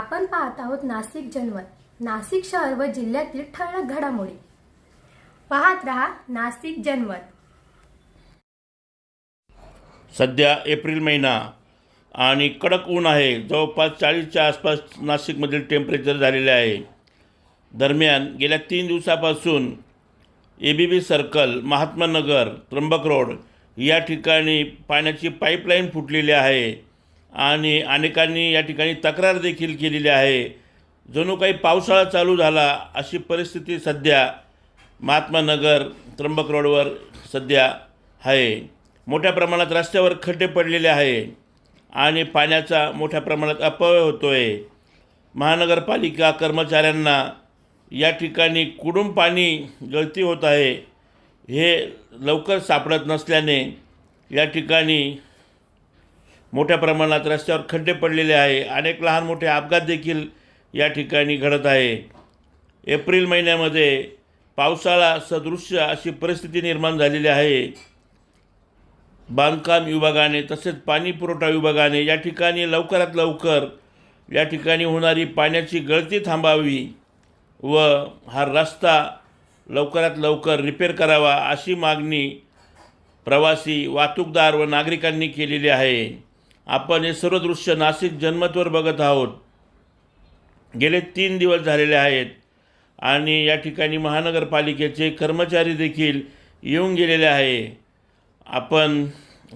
आपण पाहत आहोत नाशिक जनमत नाशिक शहर व जिल्ह्यातील ठळक घडामोडी. पाहत रहा नाशिक जनमत सध्या एप्रिल महिना आणि कडक ऊन आहे. जवळपास चाळीसच्या आसपास नाशिकमधील टेम्परेचर झालेले आहे. दरम्यान गेल्या तीन दिवसापासून A B B circle Mahatma Nagar Trimbak road या ठिकाणी पाण्याची पाईपलाईन फुटलेली आहे. आणि अनेकांनी या ठिकाणी तक्रार देखील केलेली आहे. जणू काही पावसाळा चालू झाला अशी परिस्थिती सध्या महात्मा नगर त्र्यंबक रोडवर सध्या आहे. मोठ्या प्रमाणात रस्त्यावर खड्डे पडलेले आहे आणि पाण्याचा मोठ्या प्रमाणात अपव्यय होतो आहे महानगरपालिका कर्मचाऱ्यांना या ठिकाणी कुडून पाणी गळती होत आहे हे लवकर सापडत नसल्याने या ठिकाणी मोठ्या प्रमाणात रस्त्यावर खड्डे पडलेले आहे. अनेक लहान मोठे अपघात देखील या ठिकाणी घडत आहे. एप्रिल महिन्यामध्ये पावसाळा सदृश्य अशी परिस्थिती निर्माण झालेली आहे. बांधकाम विभागाने तसेच पाणी पुरवठा विभागाने या ठिकाणी लवकरात लवकर या ठिकाणी होणारी पाण्याची गळती थांबावी व हा रस्ता लवकरात लवकर रिपेअर करावा अशी मागणी प्रवासी वाहतूकदार व नागरिकांनी केलेली आहे. आपण हे सर्व दृश्य नाशिक जन्मतवर बघत आहोत. गेले तीन दिवस झालेले आहेत आणि या ठिकाणी महानगरपालिकेचे कर्मचारी देखील येऊन गेलेले आहे. आपण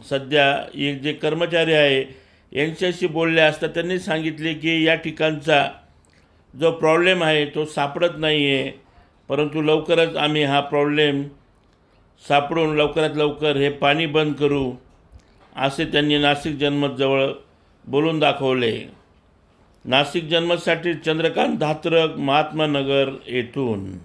सध्या एक जे कर्मचारी आहे यांच्याशी बोलले असता त्यांनी सांगितले की या ठिकाणचा जो प्रॉब्लेम आहे तो सापडत नाही आहे परंतु लवकरच आम्ही हा प्रॉब्लेम सापडून लवकरात लवकर हे पाणी बंद करू. असे त्यांनी नाशिक जनमतजवळ बोलून दाखवले. नाशिक जनमतसाठी चंद्रकांत धात्रक महात्मा नगर येथून.